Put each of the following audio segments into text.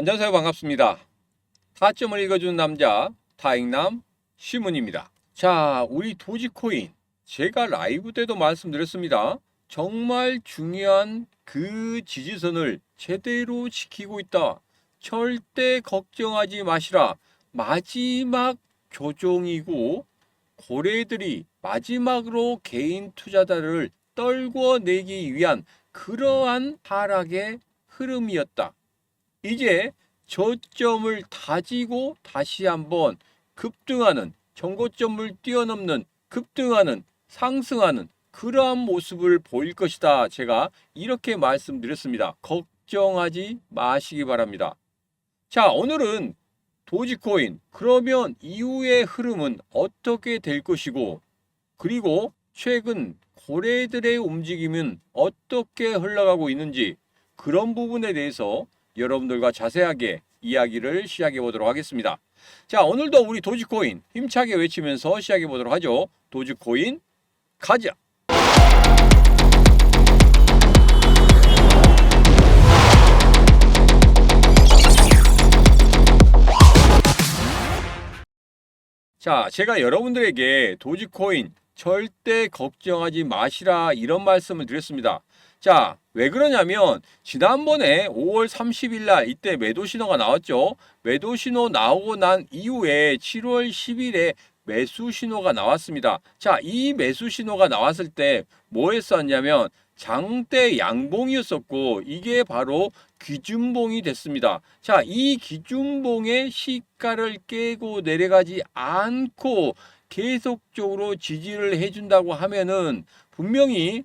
안녕하세요. 반갑습니다. 타점을 읽어주는 남자 타익남 시문입니다. 자, 우리 도지코인 제가 라이브 때도 말씀드렸습니다. 정말 중요한 그 지지선을 제대로 지키고 있다. 절대 걱정하지 마시라. 마지막 조종이고 고래들이 마지막으로 개인 투자자를 떨궈내기 위한 그러한 하락의 흐름이었다. 이제 저점을 다지고 다시 한번 급등하는 정고점을 뛰어넘는 급등하는 상승하는 그러한 모습을 보일 것이다. 제가 이렇게 말씀드렸습니다. 걱정하지 마시기 바랍니다. 자, 오늘은 도지코인 그러면 이후의 흐름은 어떻게 될 것이고 그리고 최근 고래들의 움직임은 어떻게 흘러가고 있는지 그런 부분에 대해서 여러분들과 자세하게 이야기를 시작해 보도록 하겠습니다. 자, 오늘도 우리 도지코인 힘차게 외치면서 시작해 보도록 하죠. 도지코인 가자. 자, 제가 여러분들에게 도지코인 절대 걱정하지 마시라 이런 말씀을 드렸습니다. 자, 왜 그러냐면 지난번에 5월 30일 날 이때 매도 신호가 나왔죠. 매도 신호 나오고 난 이후에 7월 10일에 매수 신호가 나왔습니다. 자, 이 매수 신호가 나왔을 때 뭐 했었냐면 장대 양봉이었었고 이게 바로 기준봉이 됐습니다. 자, 이 기준봉의 시가를 깨고 내려가지 않고 계속적으로 지지를 해준다고 하면은 분명히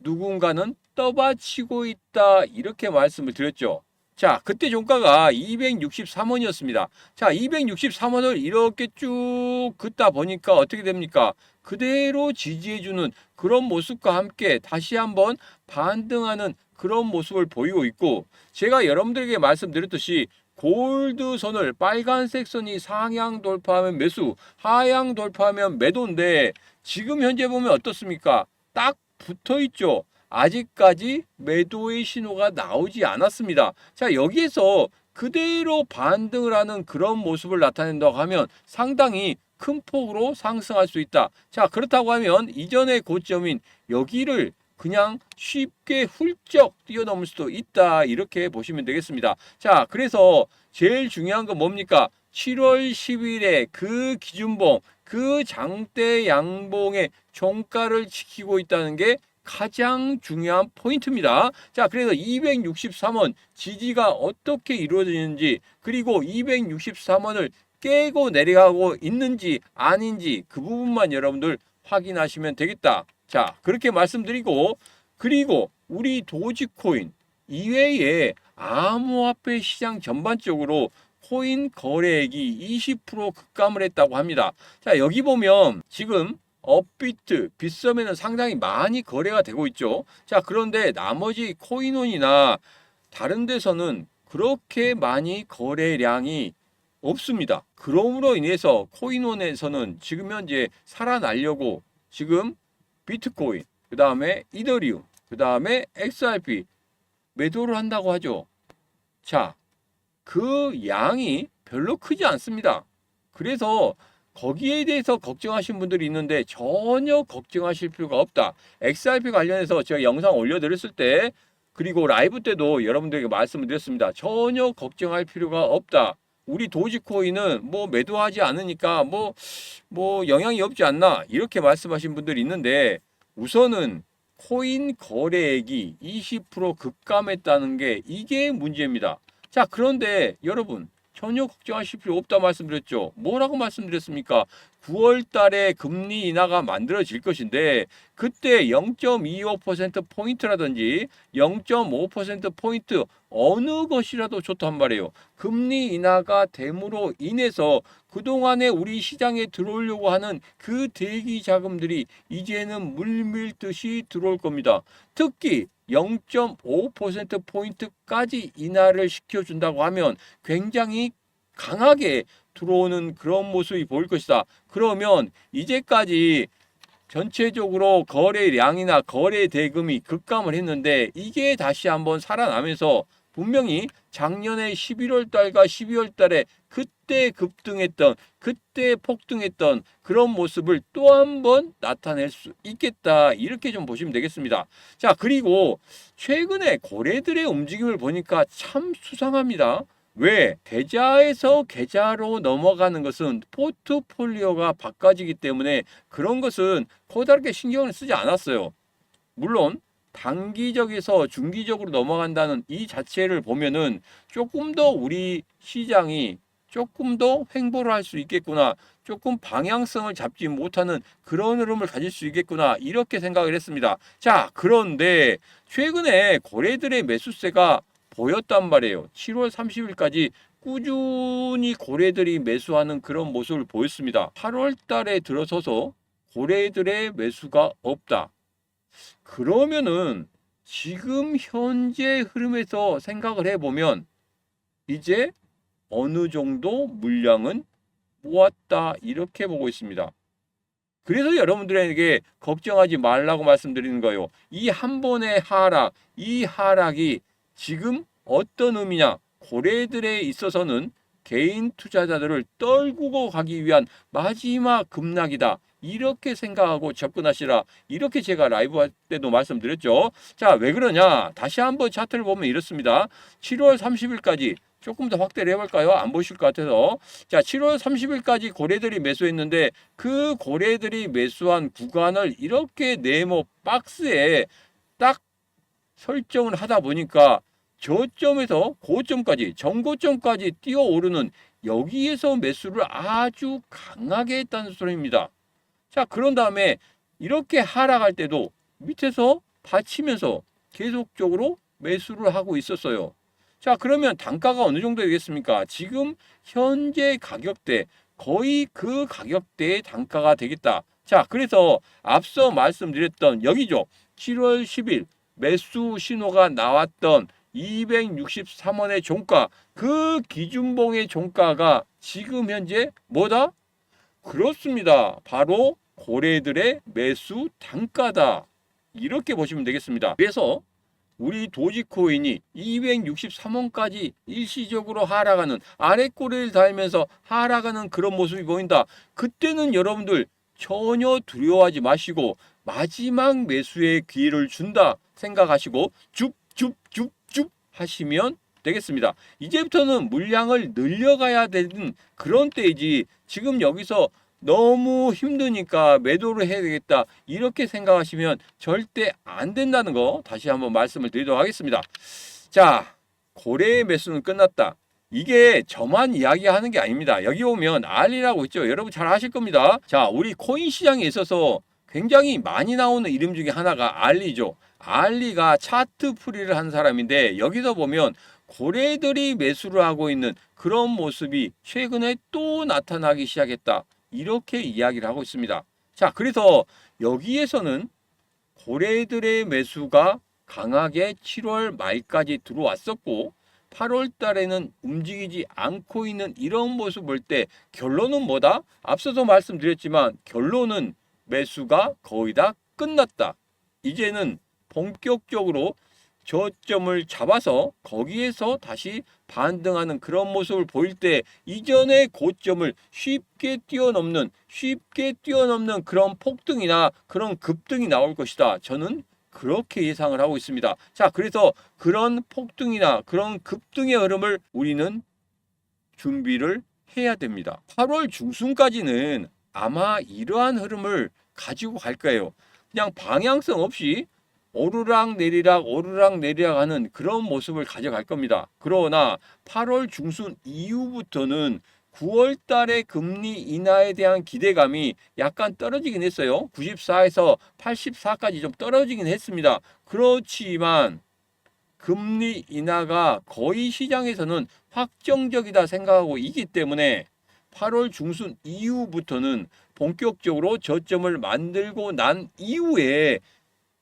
누군가는 떠받치고 있다 이렇게 말씀을 드렸죠. 자, 그때 종가가 263원이었습니다. 자, 263원을 이렇게 쭉 긋다 보니까 어떻게 됩니까? 그대로 지지해주는 그런 모습과 함께 다시 한번 반등하는 그런 모습을 보이고 있고 제가 여러분들에게 말씀드렸듯이 골드 선을 빨간색 선이 상향 돌파하면 매수, 하향 돌파하면 매도인데 지금 현재 보면 어떻습니까? 딱 붙어 있죠. 아직까지 매도의 신호가 나오지 않았습니다. 자, 여기에서 그대로 반등을 하는 그런 모습을 나타낸다고 하면 상당히 큰 폭으로 상승할 수 있다. 자, 그렇다고 하면 이전의 고점인 여기를 그냥 쉽게 훌쩍 뛰어넘을 수도 있다. 이렇게 보시면 되겠습니다. 자, 그래서 제일 중요한 건 뭡니까? 7월 10일에 그 기준봉, 그 장대 양봉의 종가를 지키고 있다는 게 가장 중요한 포인트입니다. 자, 그래서 263원 지지가 어떻게 이루어지는지 그리고 263원을 깨고 내려가고 있는지 아닌지 그 부분만 여러분들 확인하시면 되겠다. 자, 그렇게 말씀드리고 그리고 우리 도지코인 이외에 암호화폐 시장 전반적으로 코인 거래액이 20% 급감을 했다고 합니다. 자, 여기 보면 지금 업비트, 빗썸에는 상당히 많이 거래가 되고 있죠. 자, 그런데 나머지 코인원이나 다른 데서는 그렇게 많이 거래량이 없습니다. 그러므로 인해서 코인원에서는 지금 현재 살아나려고 지금 비트코인, 그 다음에 이더리움, 그 다음에 XRP 매도를 한다고 하죠. 자, 그 양이 별로 크지 않습니다. 그래서 거기에 대해서 걱정하신 분들이 있는데 전혀 걱정하실 필요가 없다. XRP 관련해서 제가 영상 올려드렸을 때 그리고 라이브 때도 여러분들에게 말씀을 드렸습니다. 전혀 걱정할 필요가 없다. 우리 도지코인은 뭐 매도하지 않으니까 뭐, 뭐 영향이 없지 않나 이렇게 말씀하신 분들이 있는데 우선은 코인 거래액이 20% 급감했다는 게 이게 문제입니다. 자, 그런데 여러분 전혀 걱정하실 필요 없다 말씀드렸죠. 뭐라고 말씀드렸습니까? 9월 달에 금리 인하가 만들어질 것인데 그때 0.25% 포인트라든지 0.5% 포인트 어느 것이라도 좋단 말이에요. 금리 인하가 됨으로 인해서 그동안에 우리 시장에 들어오려고 하는 그 대기 자금들이 이제는 물밀듯이 들어올 겁니다. 특히 0.5% 포인트까지 인하를 시켜준다고 하면 굉장히 강하게 들어오는 그런 모습이 보일 것이다. 그러면 이제까지 전체적으로 거래량이나 거래 대금이 급감을 했는데 이게 다시 한번 살아나면서 분명히 작년에 11월 달과 12월 달에 그때 급등했던 그때 폭등했던 그런 모습을 또 한 번 나타낼 수 있겠다. 이렇게 좀 보시면 되겠습니다. 자, 그리고 최근에 고래들의 움직임을 보니까 참 수상합니다. 왜? 계좌에서 계좌로 넘어가는 것은 포트폴리오가 바꿔지기 때문에 그런 것은 커다랗게 신경을 쓰지 않았어요. 물론 단기적에서 중기적으로 넘어간다는 이 자체를 보면은 조금 더 우리 시장이 조금 더 횡보를 할 수 있겠구나. 조금 방향성을 잡지 못하는 그런 흐름을 가질 수 있겠구나. 이렇게 생각을 했습니다. 자, 그런데 최근에 고래들의 매수세가 보였단 말이에요. 7월 30일까지 꾸준히 고래들이 매수하는 그런 모습을 보였습니다. 8월 달에 들어서서 고래들의 매수가 없다. 그러면은 지금 현재 흐름에서 생각을 해보면 이제 어느 정도 물량은 모았다 이렇게 보고 있습니다. 그래서 여러분들에게 걱정하지 말라고 말씀드리는 거예요. 이 한 번의 하락, 이 하락이 지금 어떤 의미냐? 고래들에 있어서는 개인 투자자들을 떨구고 가기 위한 마지막 급락이다. 이렇게 생각하고 접근하시라. 이렇게 제가 라이브 할 때도 말씀드렸죠. 자, 왜 그러냐? 다시 한번 차트를 보면 이렇습니다. 7월 30일까지 조금 더 확대를 해볼까요? 안 보실 것 같아서. 자, 7월 30일까지 고래들이 매수했는데 그 고래들이 매수한 구간을 이렇게 네모 박스에 딱 설정을 하다 보니까 저점에서 고점까지 정고점까지 뛰어오르는 여기에서 매수를 아주 강하게 했다는 소리입니다. 자, 그런 다음에 이렇게 하락할 때도 밑에서 받치면서 계속적으로 매수를 하고 있었어요. 자, 그러면 단가가 어느 정도 되겠습니까? 지금 현재 가격대 거의 그 가격대의 단가가 되겠다. 자, 그래서 앞서 말씀드렸던 여기죠. 7월 10일 매수 신호가 나왔던 263원의 종가, 그 기준봉의 종가가 지금 현재 뭐다? 그렇습니다. 바로 고래들의 매수 단가다. 이렇게 보시면 되겠습니다. 그래서 우리 도지코인이 263원까지 일시적으로 하락하는 아래꼬리를 달면서 하락하는 그런 모습이 보인다. 그때는 여러분들 전혀 두려워하지 마시고 마지막 매수의 기회를 준다 생각하시고 줍줍줍줍 하시면 되겠습니다. 이제부터는 물량을 늘려가야 되는 그런 때이지 지금 여기서 너무 힘드니까 매도를 해야 되겠다 이렇게 생각하시면 절대 안 된다는 거 다시 한번 말씀을 드리도록 하겠습니다. 자 고래의 매수는 끝났다. 이게 저만 이야기하는 게 아닙니다. 여기 오면 알리라고 있죠. 여러분 잘 아실 겁니다. 자 우리 코인 시장에 있어서 굉장히 많이 나오는 이름 중에 하나가 알리죠. 알리가 차트 풀이를 한 사람인데 여기서 보면 고래들이 매수를 하고 있는 그런 모습이 최근에 또 나타나기 시작했다. 이렇게 이야기를 하고 있습니다. 자, 그래서 여기에서는 고래들의 매수가 강하게 7월 말까지 들어왔었고 8월 달에는 움직이지 않고 있는 이런 모습 볼 때 결론은 뭐다? 앞서도 말씀드렸지만 결론은 매수가 거의 다 끝났다. 이제는 본격적으로 저점을 잡아서 거기에서 다시 반등하는 그런 모습을 보일 때 이전의 고점을 쉽게 뛰어넘는 쉽게 뛰어넘는 그런 폭등이나 그런 급등이 나올 것이다. 저는 그렇게 예상을 하고 있습니다. 자, 그래서 그런 폭등이나 그런 급등의 흐름을 우리는 준비를 해야 됩니다. 8월 중순까지는 아마 이러한 흐름을 가지고 갈 거예요. 그냥 방향성 없이 오르락 내리락 오르락 내리락 하는 그런 모습을 가져갈 겁니다. 그러나 8월 중순 이후부터는 9월 달에 금리 인하에 대한 기대감이 약간 떨어지긴 했어요. 94에서 84까지 좀 떨어지긴 했습니다. 그렇지만 금리 인하가 거의 시장에서는 확정적이다 생각하고 있기 때문에 8월 중순 이후부터는 본격적으로 저점을 만들고 난 이후에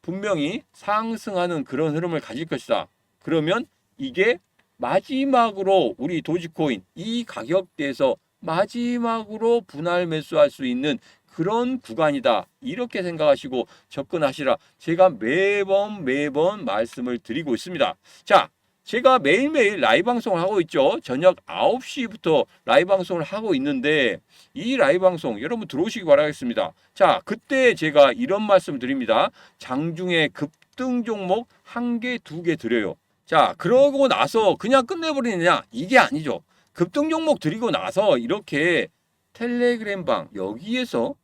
분명히 상승하는 그런 흐름을 가질 것이다. 그러면 이게 마지막으로 우리 도지코인 이 가격대에서 마지막으로 분할 매수할 수 있는 그런 구간이다. 이렇게 생각하시고 접근하시라. 제가 매번 매번 말씀을 드리고 있습니다. 자, 제가 매일매일 라이브 방송을 하고 있죠. 저녁 9시부터 라이브 방송을 하고 있는데 이 라이브 방송 여러분 들어오시기 바라겠습니다. 자, 그때 제가 이런 말씀 드립니다. 장중에 급등 종목 한 개, 두 개 드려요. 자, 그러고 나서 그냥 끝내버리느냐? 이게 아니죠. 급등 종목 드리고 나서 이렇게 텔레그램 방 여기에서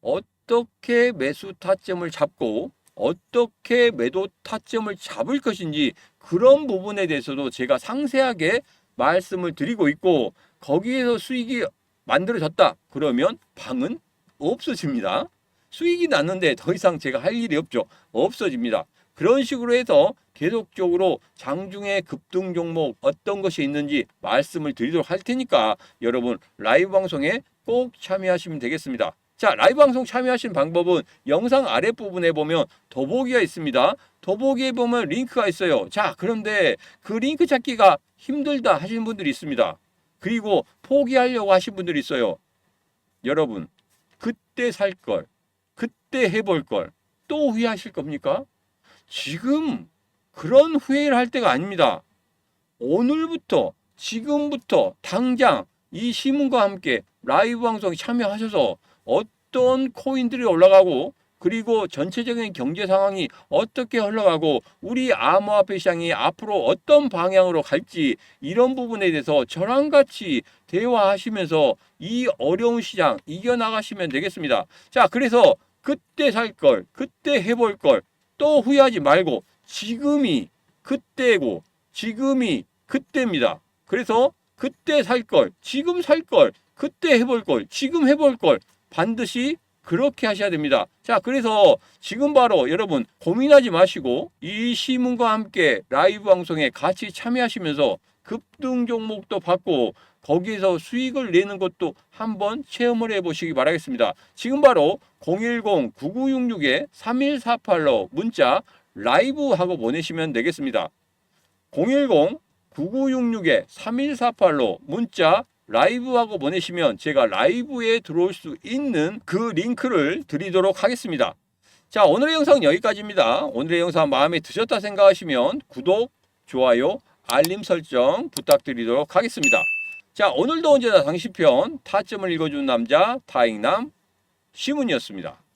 어떻게 매수 타점을 잡고 어떻게 매도 타점을 잡을 것인지 그런 부분에 대해서도 제가 상세하게 말씀을 드리고 있고 거기에서 수익이 만들어졌다 그러면 방은 없어집니다. 수익이 났는데 더 이상 제가 할 일이 없죠. 없어집니다. 그런 식으로 해서 계속적으로 장중에 급등 종목 어떤 것이 있는지 말씀을 드리도록 할 테니까 여러분 라이브 방송에 꼭 참여하시면 되겠습니다. 자, 라이브 방송 참여하시는 방법은 영상 아랫부분에 보면 더보기가 있습니다. 더보기에 보면 링크가 있어요. 자, 그런데 그 링크 찾기가 힘들다 하시는 분들이 있습니다. 그리고 포기하려고 하신 분들이 있어요. 여러분, 그때 살 걸, 그때 해볼 걸, 또 후회하실 겁니까? 지금 그런 후회를 할 때가 아닙니다. 오늘부터, 지금부터, 당장 이 시문과 함께 라이브 방송에 참여하셔서 어떤 코인들이 올라가고 그리고 전체적인 경제 상황이 어떻게 흘러가고 우리 암호화폐 시장이 앞으로 어떤 방향으로 갈지 이런 부분에 대해서 저랑 같이 대화하시면서 이 어려운 시장 이겨나가시면 되겠습니다. 자, 그래서 그때 살 걸, 그때 해볼 걸 또 후회하지 말고 지금이 그때고 지금이 그때입니다. 그래서 그때 살 걸, 지금 살 걸, 그때 해볼 걸, 지금 해볼 걸 반드시 그렇게 하셔야 됩니다. 자, 그래서 지금 바로 여러분 고민하지 마시고 이 시문과 함께 라이브 방송에 같이 참여하시면서 급등 종목도 받고 거기에서 수익을 내는 것도 한번 체험을 해보시기 바라겠습니다. 지금 바로 010-9966-3148로 문자 라이브 하고 보내시면 되겠습니다. 010-9966-3148로 문자 라이브하고 보내시면 제가 라이브에 들어올 수 있는 그 링크를 드리도록 하겠습니다. 자, 오늘의 영상 여기까지입니다. 오늘의 영상 마음에 드셨다 생각하시면 구독, 좋아요, 알림 설정 부탁드리도록 하겠습니다. 자, 오늘도 언제나 당시편 타점을 읽어주는 남자 타익남 시문이었습니다.